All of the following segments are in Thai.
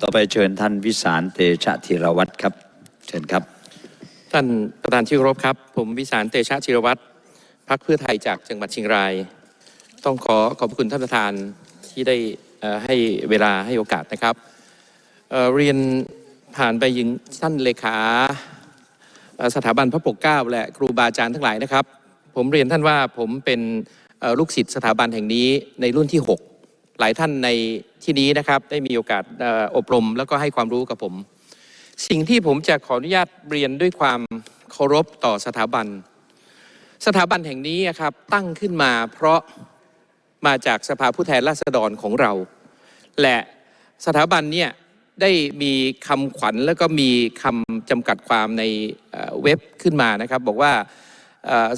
ต่อไปเชิญท่านวิสารเตชะธีรวัตรครับ เชิญครับ ท่านประธานที่เคารพครับ ผมวิสารเตชะชิรวัตรพักเพื่อไทยจากจังหวัดเชียงราย ต้องขอขอบคุณท่านประธานที่ได้ให้เวลาให้โอกาสนะครับเเรียนผ่านไปยิงท่านเลขาสถาบันพระปกเกล้าและครูบาอาจารย์ทั้งหลายนะครับ ผมเรียนท่านว่าผมเป็นลูกศิษย์สถาบันแห่งนี้ในรุ่นที่ 6 หลายท่านในที่นี้นะครับ ได้มีโอกาสอบรมแล้วก็ให้ความรู้กับผม สิ่งที่ผมจะขออนุญาตเรียนด้วยความเคารพต่อสถาบัน สถาบันแห่งนี้อะครับตั้งขึ้นมาเพราะมาจากสภาผู้แทนราษฎรของเรา และสถาบันเนี่ยได้มีคำขวัญแล้วก็มีคำจำกัดความในเว็บขึ้นมานะครับ บอกว่า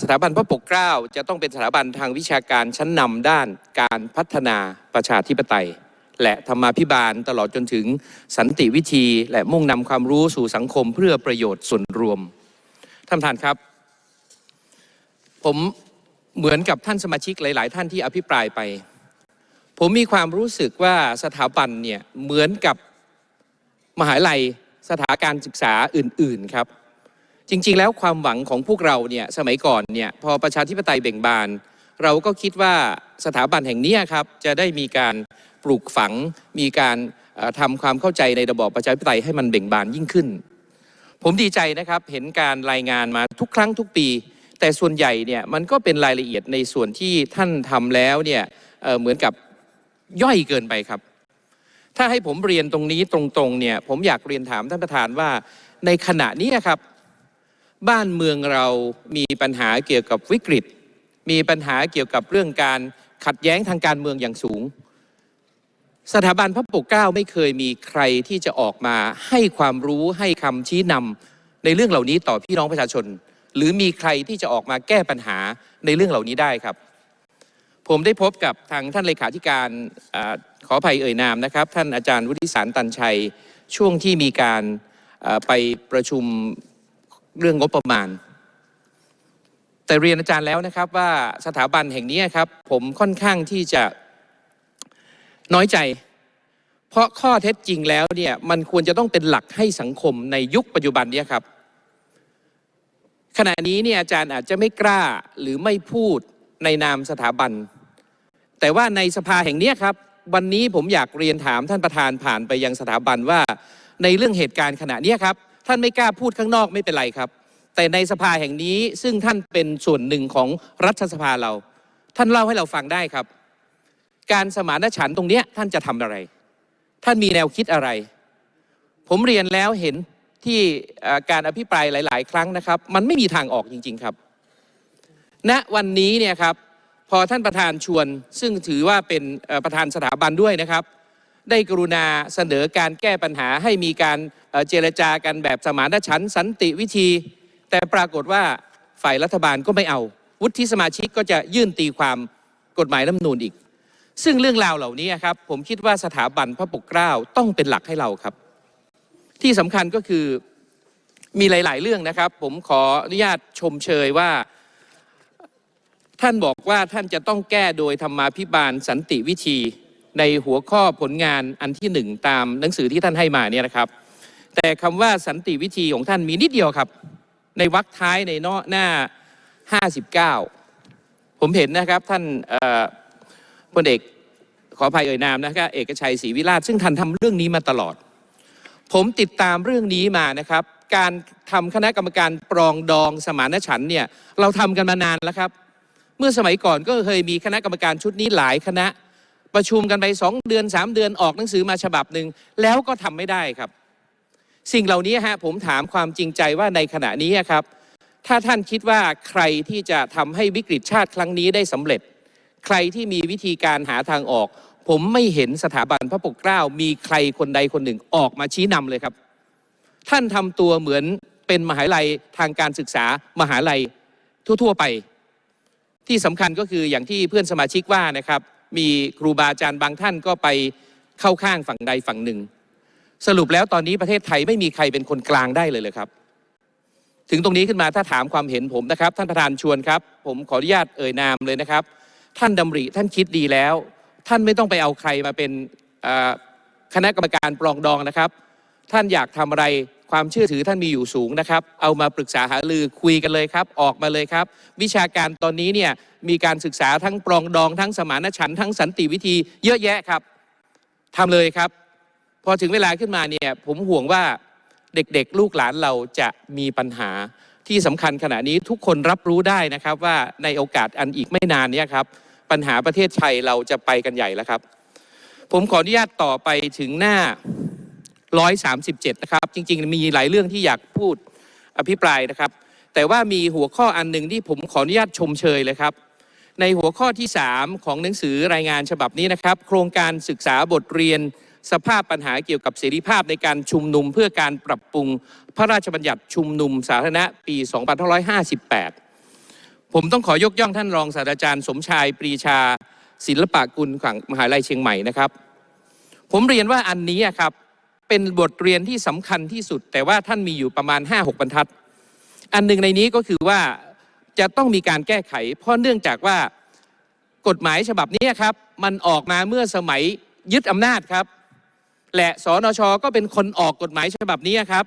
สถาบันพระปกเกล้าจะต้องเป็นสถาบันทางวิชาการชั้นนำด้านการพัฒนาประชาธิปไตย และธรรมาภิบาลตลอดจนถึงสันติวิธี และมุ่งนำความรู้สู่สังคมเพื่อประโยชน์ส่วนรวม ท่านประธานครับ ผมเหมือนกับท่านสมาชิกหลาย ๆ ท่านที่อภิปรายไป ผมมีความรู้สึกว่าสถาบันเนี่ยเหมือนกับมหาลัยสถาการศึกษาอื่น ๆ ครับ จริง ๆ แล้วความหวังของพวกเราเนี่ยสมัยก่อนเนี่ยพอประชาธิปไตยเบ่งบาน เราก็คิดว่าสถาบันแห่งนี้ครับจะได้มีการปลูกฝัง มีการเอ่อทำความเข้าใจในระบอบประชาธิปไตยให้มันเบ่งบานยิ่งขึ้น ผมดีใจนะครับเห็นการรายงานมาทุกครั้งทุกปี แต่ส่วนใหญ่เนี่ยมันก็เป็นรายละเอียดในส่วนที่ท่านทำแล้วเนี่ยเเหมือนกับย่อยเกินไปครับ ถ้าให้ผมเรียนตรงนี้ตรงๆเนี่ยผมอยากเรียนถามท่านประธานว่าในขณะนี้ครับ บ้านเมืองเรามีปัญหาเกี่ยวกับวิกฤต มีปัญหาเกี่ยวกับเรื่องการขัดแย้งทางการเมืองอย่างสูง สถาบันพระปกเกล้าไม่เคยมีใครที่จะออกมาให้ความรู้ให้คำชี้นำในเรื่องเหล่านี้ต่อพี่น้องประชาชน หรือมีใครที่จะออกมาแก้ปัญหาในเรื่องเหล่านี้ได้ครับ ผมได้พบกับทางท่านเลขาธิการอขออภัยเอ่ยนามนะครับ ท่านอาจารย์วุฒิสารตันชัยช่วงที่มีการไปประชุม เรื่องงบประมาณ แต่เรียนอาจารย์แล้วนะครับว่าสถาบันแห่งนี้ครับ ผมค่อนข้างที่จะน้อยใจ เพราะข้อเท็จจริงแล้วเนี่ยมันควรจะต้องเป็นหลักให้สังคมในยุคปัจจุบันเนี้ครับ ขณะนี้เนี่ยอาจารย์อาจจะไม่กล้าหรือไม่พูดในนามสถาบัน แต่ว่าในสภาแห่งนี้ครับวันนี้ผมอยากเรียนถามท่านประธานผ่านไปยังสถาบันว่าในเรื่องเหตุการณ์ขณะเนี้ยครับ ท่านไม่กล้าพูดข้างนอกไม่เป็นไรครับ แต่ในสภาแห่งนี้ซึ่งท่านเป็นส่วนหนึ่งของรัฐสภาเรา ท่านเล่าให้เราฟังได้ครับ การสมานฉันท์ตรงเนี้ยท่านจะทำอะไร ท่านมีแนวคิดอะไร ผมเรียนแล้วเห็นที่การอภิปรายหลาย ๆ ครั้งนะครับ มันไม่มีทางออกจริง ๆครับณวันนี้เนี่ยครับพอท่านประธานชวนซึ่งถือว่าเป็นประธานสถาบันด้วยนะครับ ได้กรุณาเสนอการแก้ปัญหาให้มีการเจรจากันแบบสมานฉันท์สันติวิธี แต่ปรากฏว่าฝ่ายรัฐบาลก็ไม่เอา วุฒิสมาชิกก็จะยื่นตีความกฎหมายรัฐมนูญอีก ซึ่งเรื่องราวเหล่านี้ครับผมคิดว่าสถาบันพระปกเกล้าต้องเป็นหลักให้เราครับ ที่สำคัญก็คือมีหลาย ๆ เรื่องนะครับ ผมขออนุญาตชมเชยว่า ท่านบอกว่าท่านจะต้องแก้โดยธรรมาภิบาลสันติวิธี ในหัวข้อผลงานอันที่หนึ่งตามหนังสือที่ท่านให้มาเนี่ยนะครับ แต่คำว่าสันติวิธีของท่านมีนิดเดียวครับ ในวรรคท้ายในเนาะหน้า 59 ผมเห็นนะครับท่านพลเอกขออภัยเอ่ยนามนะครับเอกชัยศรีวิราชซึ่งท่านทำเรื่องนี้มาตลอด ผมติดตามเรื่องนี้มานะครับ การทำคณะกรรมการปรองดองสมานฉันท์เนี่ยเราทำกันมานานแล้วครับ เมื่อสมัยก่อนก็เคยมีคณะกรรมการชุดนี้หลายคณะ ประชุมกันไปสองเดือนสามเดือนออกหนังสือมาฉบับหนึ่งแล้วก็ทำไม่ได้ครับ สิ่งเหล่านี้ฮะผมถามความจริงใจว่าในขณะนี้ครับ ถ้าท่านคิดว่าใครที่จะทำให้วิกฤตชาติครั้งนี้ได้สำเร็จ ใครที่มีวิธีการหาทางออก ผมไม่เห็นสถาบันพระปกเกล้า มีใครคนใดคนหนึ่งออกมาชี้นำเลยครับ ท่านทำตัวเหมือนเป็นมหาลัยทางการศึกษามหาลัยทั่ว ๆ ไป ที่สำคัญก็คืออย่างที่เพื่อนสมาชิกว่านะครับ มีครูบาอาจารย์บางท่านก็ไปเข้าข้างฝั่งใดฝั่งหนึ่ง สรุปแล้วตอนนี้ประเทศไทยไม่มีใครเป็นคนกลางได้เลยเลยครับ ถึงตรงนี้ขึ้นมาถ้าถามความเห็นผมนะครับ ท่านประธานชวนครับ ผมขออนุญาตเอ่ยนามเลยนะครับ ท่านดำริท่านคิดดีแล้ว ท่านไม่ต้องไปเอาใครมาเป็นคณะกรรมการปรองดองนะครับ ท่านอยากทำอะไร ความเชื่อถือท่านมีอยู่สูงนะครับ เอามาปรึกษาหารือคุยกันเลยครับ ออกมาเลยครับ วิชาการตอนนี้เนี่ยมีการศึกษาทั้งปรองดองทั้งสมานฉันท์ทั้งสันติวิธีเยอะแยะครับทำเลยครับ พอถึงเวลาขึ้นมาเนี่ยผมห่วงว่าเด็กๆ ลูกหลานเราจะมีปัญหาที่สำคัญขณะนี้ทุกคนรับรู้ได้นะครับว่าในโอกาสอันอีกไม่นานเนี้ครับ ปัญหาประเทศไทยเราจะไปกันใหญ่แล้วครับ ผมขออนุญาตต่อไปถึงหน้า 137 นะครับ จริง ๆ มีหลายเรื่องที่อยากพูดอภิปรายนะครับ แต่ว่ามีหัวข้ออันหนึ่งที่ผมขออนุญาตชมเชยเลยครับ ในหัวข้อที่ 3 ของหนังสือรายงานฉบับนี้นะครับ โครงการศึกษาบทเรียน สภาพปัญหาเกี่ยวกับเสรีภาพในการชุมนุม เพื่อการปรับปรุงพระราชบัญญัติชุมนุมสาธารณะปี 2558 ผมต้องขอยกย่องท่านรองศาสตราจารย์ สมชายปรีชาศิลปะกุลของมหาลัยเชียงใหม่นะครับ ผมเรียนว่าอันนี้ครับ เป็นบทเรียนที่สำคัญที่สุด แต่ว่าท่านมีอยู่ประมาณ 5-6 บรรทัด อันหนึ่งในนี้ก็คือว่าจะต้องมีการแก้ไข เพราะเนื่องจากว่ากฎหมายฉบับนี้ครับ มันออกมาเมื่อสมัยยึดอำนาจครับ และสนชก็เป็นคนออกกฎหมายฉบับนี้ครับ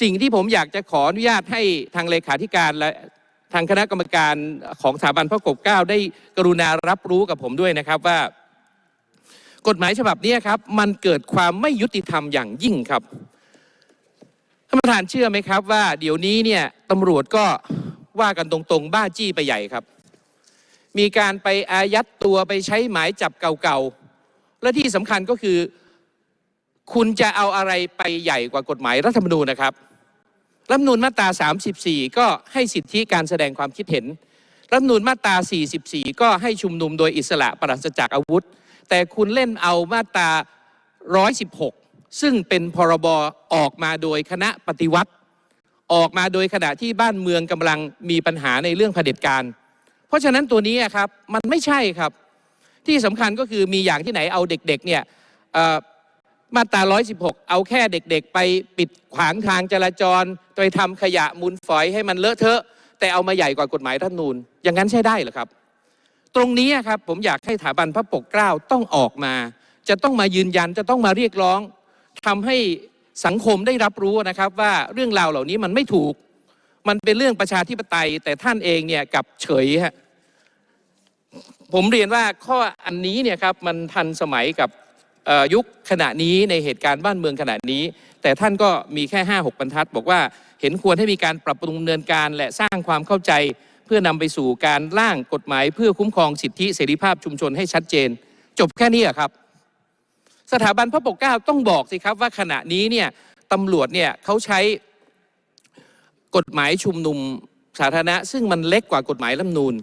สิ่งที่ผมอยากจะขออนุญาตให้ทางเลขาธิการและทางคณะกรรมการของสถาบันพระปกเกล้าได้กรุณารับรู้กับผมด้วยนะครับว่า กฎหมายฉบับนี้ครับ มันเกิดความไม่ยุติธรรมอย่างยิ่งครับท่านประธานเชื่อไหมครับว่าเดี๋ยวนี้เนี่ยตำรวจก็ว่ากันตรงๆ บ้าจี้ไปใหญ่ครับ มีการไปอายัดตัวไปใช้หมายจับเก่าๆ และที่สำคัญก็คือ คุณจะเอาอะไรไปใหญ่กว่ากฎหมายรัฐธรรมนูญนะครับรัฐธรรมนูญมาตรา 34 ก็ให้สิทธิการแสดงความคิดเห็นรัฐธรรมนูญมาตรา 44 ก็ให้ชุมนุมโดยอิสระปราศจากอาวุธ แต่คุณเล่นเอามาตรา 116 ซึ่งเป็นพรบออกมาโดยคณะปฏิวัติ ออกมาโดยขณะที่บ้านเมืองกำลังมีปัญหาในเรื่องเผด็จการ เพราะฉะนั้นตัวนี้ครับมันไม่ใช่ครับ ที่สำคัญก็คือมีอย่างที่ไหนเอาเด็กๆเนี่ยมาตรา 116 เอาแค่เด็กๆ ไปปิดขวางทางจราจรไปทำขยะมูลฝอยให้มันเลอะเทอะ แต่เอามาใหญ่กว่ากฎหมายรัฐนูญอย่างนั้นใช่ได้หรอครับ ตรงนี้ครับผมอยากให้สถาบันพระปกเกล้าต้องออกมา จะต้องมายืนยันจะต้องมาเรียกร้องทำให้สังคมได้รับรู้นะครับว่าเรื่องราวเหล่านี้มันไม่ถูก มันเป็นเรื่องประชาธิปไตย แต่ท่านเองเนี่ยกับเฉยฮะผมเรียนว่าข้ออันนี้เนี่ยครับมันทันสมัยกับยุคขณะนี้ในเหตุการณ์บ้านเมืองขณะนี้ แต่ท่านก็มีแค่ 5 6 บรรทัด บอกว่าเห็นควรให้มีการปรับปรุงดำเนินการและสร้างความเข้าใจ เพื่อนำไปสู่การร่างกฎหมาย เพื่อคุ้มครองสิทธิเสรีภาพชุมชนให้ชัดเจน จบแค่นี้ครับ สถาบันพระปกเกล้าต้องบอกสิครับว่าขณะนี้เนี่ยตำรวจเนี่ยเขาใช้กฎหมายชุมนุมสาธารณะ ซึ่งมันเล็กกว่ากฎหมายรัฐนูญ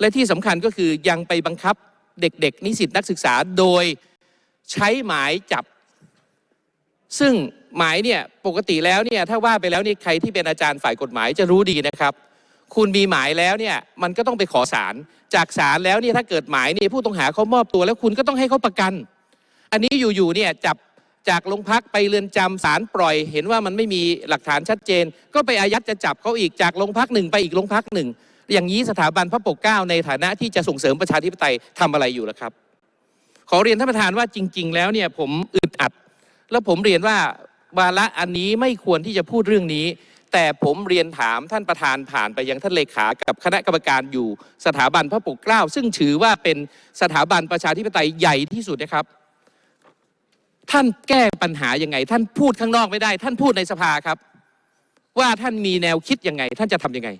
และที่สำคัญก็คือยังไปบังคับเด็กๆ นิสิตนักศึกษาโดยใช้หมายจับ ซึ่งหมายเนี่ยปกติแล้วเนี่ยถ้าว่าไปแล้วนี่ใครที่เป็นอาจารย์ฝ่ายกฎหมายจะรู้ดีนะครับ คุณมีหมายแล้วเนี่ยมันก็ต้องไปขอศาลจากศาลแล้วเนี่ยถ้าเกิดหมายเนี่ยผู้ต้องหาเขามอบตัวแล้วคุณก็ต้องให้เขาประกัน อันนี้อยู่ๆเนี่ยจับจากโรงพักไปเรือนจำศาลปล่อย เห็นว่ามันไม่มีหลักฐานชัดเจน ก็ไปอายัดจะจับเขาอีกจากโรงพักหนึ่งไปอีกโรงพักหนึ่งอย่างนี้สถาบันพระปกเกล้าในฐานะที่จะส่งเสริมประชาธิปไตยทำอะไรอยู่ล่ะครับ ขอเรียนท่านประธานว่าจริง ๆ แล้วเนี่ยผมอึดอัด แล้วผมเรียนว่าวาระอันนี้ไม่ควรที่จะพูดเรื่องนี้ แต่ผมเรียนถามท่านประธานผ่านไปยังท่านเลขากับคณะกรรมการอยู่สถาบันพระปกเกล้า ซึ่งถือว่าเป็นสถาบันประชาธิปไตยใหญ่ที่สุดนะครับ ท่านแก้ปัญหายังไง ท่านพูดข้างนอกไม่ได้ ท่านพูดในสภาครับ ว่าท่านมีแนวคิดยังไง ท่านจะทำยังไง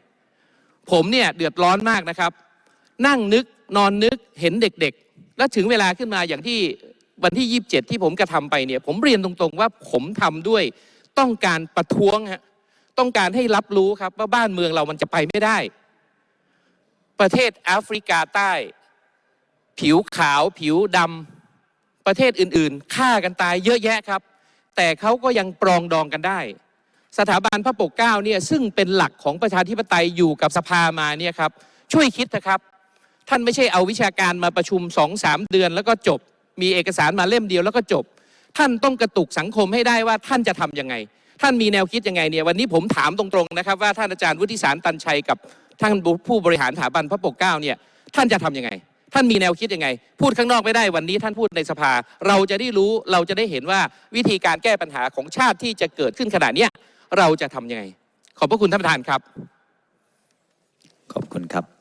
ผมเนี่ยเดือดร้อนมากนะครับ นั่งนึกนอนนึกเห็นเด็กๆ แล้วถึงเวลาขึ้นมาอย่างที่วันที่ 27 ที่ผมกระทำไปเนี่ย ผมเรียนตรงๆว่าผมทำด้วยต้องการประท้วงฮะ ต้องการให้รับรู้ครับว่าบ้านเมืองเรามันจะไปไม่ได้ ประเทศแอฟริกาใต้ ผิวขาวผิวดำประเทศอื่นๆฆ่ากันตายเยอะแยะครับ แต่เขาก็ยังปรองดองกันได้ สถาบันพระปกเกล้าเนี่ยซึ่งเป็นหลักของประชาธิปไตยอยู่กับสภามาเนี่ยครับช่วยคิดนะครับ ท่านไม่ใช่เอาวิชาการมาประชุมสองสามเดือน แล้วก็จบ มีเอกสารมาเล่มเดียวแล้วก็จบ ท่านต้องกระตุกสังคมให้ได้ว่าท่านจะทำยังไง ท่านมีแนวคิดยังไงเนี่ยวันนี้ผมถามตรงๆนะครับว่าท่านอาจารย์วุฒิสารตันชัยกับท่านผู้บริหารสถาบันพระปกเก้าเนี่ยท่านจะทำยังไง ท่านมีแนวคิดยังไง พูดข้างนอกไม่ได้วันนี้ท่านพูดในสภา เราจะได้รู้เราจะได้เห็นว่าวิธีการแก้ปัญหาของชาติที่จะเกิดขึ้นขนาดเนี้ยเราจะทำยังไง ขอบพระคุณท่านประธานครับ ขอบคุณครับ